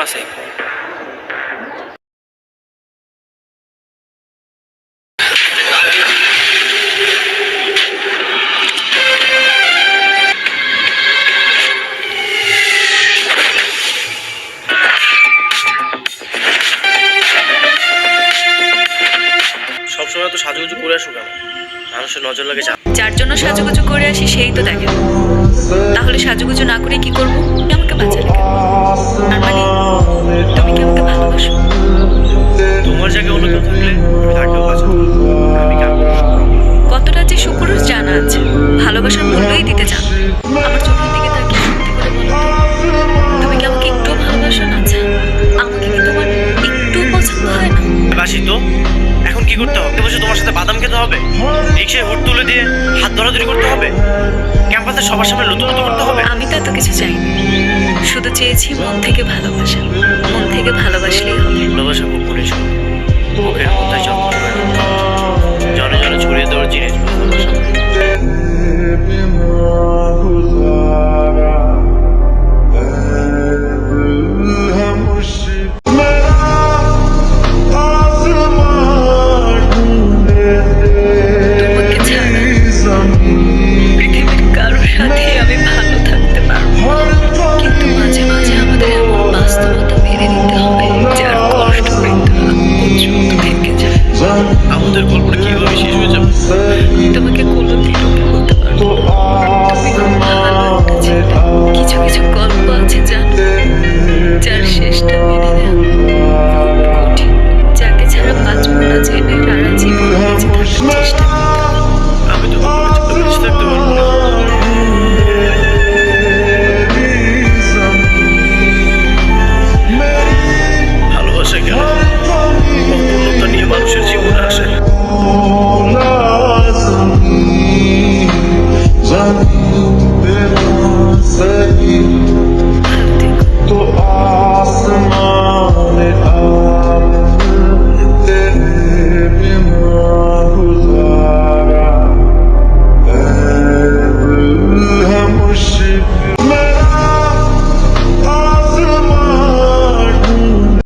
বাসাই সবসময় তো সাজুগুজু করে আসুক না মানুষের নজর লাগে যার জন্য সাজুগুজু করে আসি, সেই তো দেখে। তাহলে সাজুগুজু না করে কি করব? করতে হবে। বসে তোমার সাথে বাদাম খেতে হবে। রিক্সায় হুট তুলে দিয়ে হাত ধরাধরি করতে হবে। ক্যাম্পাসে সবার সামনে লুতু করতে হবে। আমি তো এত কিছু চাইনি। শুধু চেয়েছি মন থেকে ভালোবাসা। মন থেকে ভালো Doctor সমস্যা